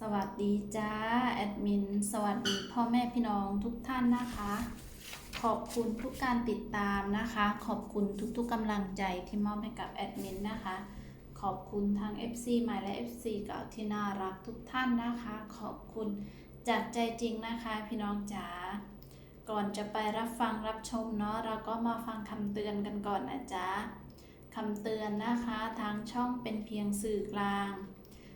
สวัสดีจ้าแอดมิน สวัสดีพ่อแม่พี่น้องทุกท่านนะคะ ขอบคุณทุกการติดตามนะคะ ขอบคุณทุกๆกำลังใจที่มอบให้กับแอดมินนะคะ ขอบคุณทาง FC ใหม่และ FC เก่าที่น่ารักทุกท่านนะคะ ขอบคุณจากใจจริงนะคะ พี่น้องจ๋าก่อนจะไปรับฟังรับชมเนาะเราก็มาฟังคำเตือนกันก่อนนะจ๊ะคำเตือนนะคะทางช่องเป็นเพียงสื่อกลาง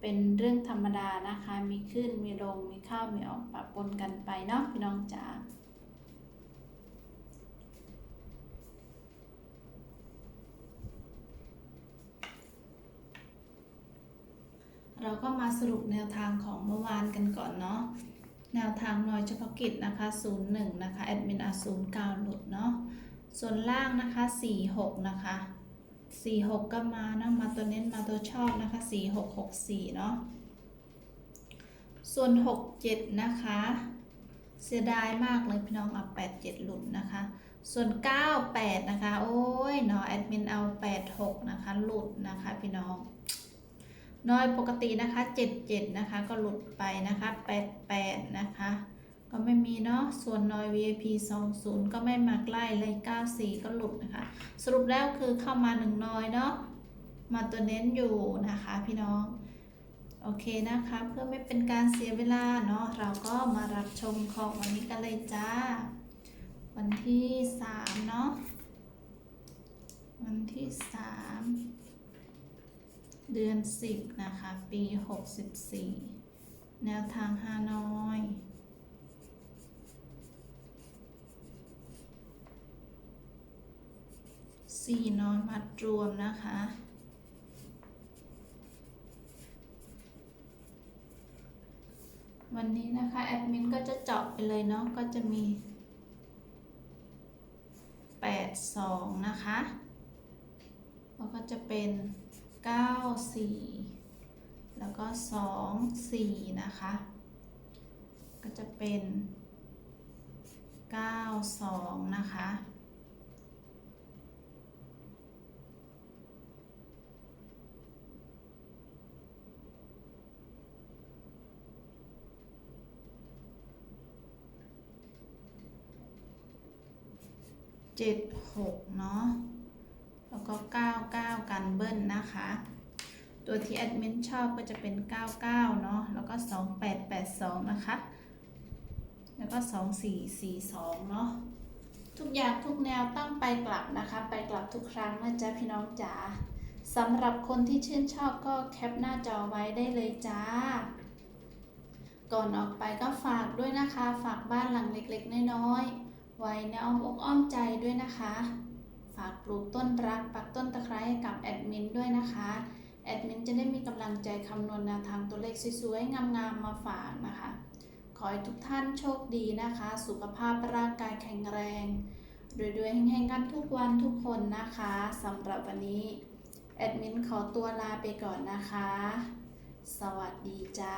เป็นเรื่องธรรมดานะคะ มีขึ้น มีลง มีเข้า มีออกปะปนกันไปเนาะพี่น้องจ๋าเราก็มาสรุปแนวทางของเมื่อวานกันก่อนเนาะ แนวทางหน่วยเฉพาะกิจนะคะ 01 นะคะ แอดมินอา09หลุดเนาะ ส่วนล่างนะคะ 46 นะคะ 46ก็มานะมาตัวเน้นมาตัวชอบนะคะ4664เนาะส่วน67นะคะ เสียดายมากเลยพี่น้องเอา87หลุดนะคะ ส่วน98นะคะ โอ้ยเนาะแอดมินเอา86นะคะหลุดนะคะพี่น้องน้อยปกตินะคะ77นะคะก็หลุดไปนะคะ88นะคะ ก็ไม่มีเนาะ ส่วนนอย VIP 20 ก็ไม่มาใกล้เลย 94 ก็หลุดนะคะ สรุปแล้วคือเข้ามาหนึ่งนอยเนาะ มาตัวเน้นอยู่นะคะพี่น้อง โอเคนะคะ เพื่อไม่เป็นการเสียเวลาเนาะ เราก็มารับชมของวันนี้กันเลยจ้า วันที่ 3 เนาะ วันที่ 3 เดือน 10 นะคะ ปี 64 แนวทางฮานอย สี่น้อยมัดรวมนะคะ วันนี้นะคะ แอดมินก็จะเจาะไปเลยเนาะก็จะมี 8 2 นะคะ แล้วก็จะเป็น 9 4 แล้วก็ 2 4 นะคะ ก็จะเป็น 9 2 นะคะ เจ็ดหกเนาะ แล้วก็เก้าเก้ากันเบิ้ลนะคะ ตัวที่แอดมินชอบก็จะเป็น99เก้าเนาะ แล้วก็2882นะคะ แล้วก็2442เนาะ ทุกอย่างทุกแนวตั้งไปกลับนะคะ ไปกลับทุกครั้งนะจ๊ะพี่น้องจ๋าสำหรับคนที่ชื่นชอบก็แคปหน้าจอไว้ได้เลยจ้า ก่อนออกไปก็ฝากด้วยนะคะ ฝากบ้านหลังเล็กๆ น้อยๆ ไว้ในอ้อมอกอ้อมใจด้วยนะคะ ฝากปลูกต้นรักปักต้นตะไคร้ให้กับแอดมินด้วยนะคะแอดมินจะได้มีกำลังใจคำนวณแนวทางตัวเลขสวยๆงามๆมาฝากนะคะ ขอให้ทุกท่านโชคดีนะคะ สุขภาพร่างกายแข็งแรงรวยๆแห่งๆกันทุกวันทุกคนนะคะสำหรับวันนี้แอดมินขอตัวลาไปก่อนนะคะ สวัสดีจ้า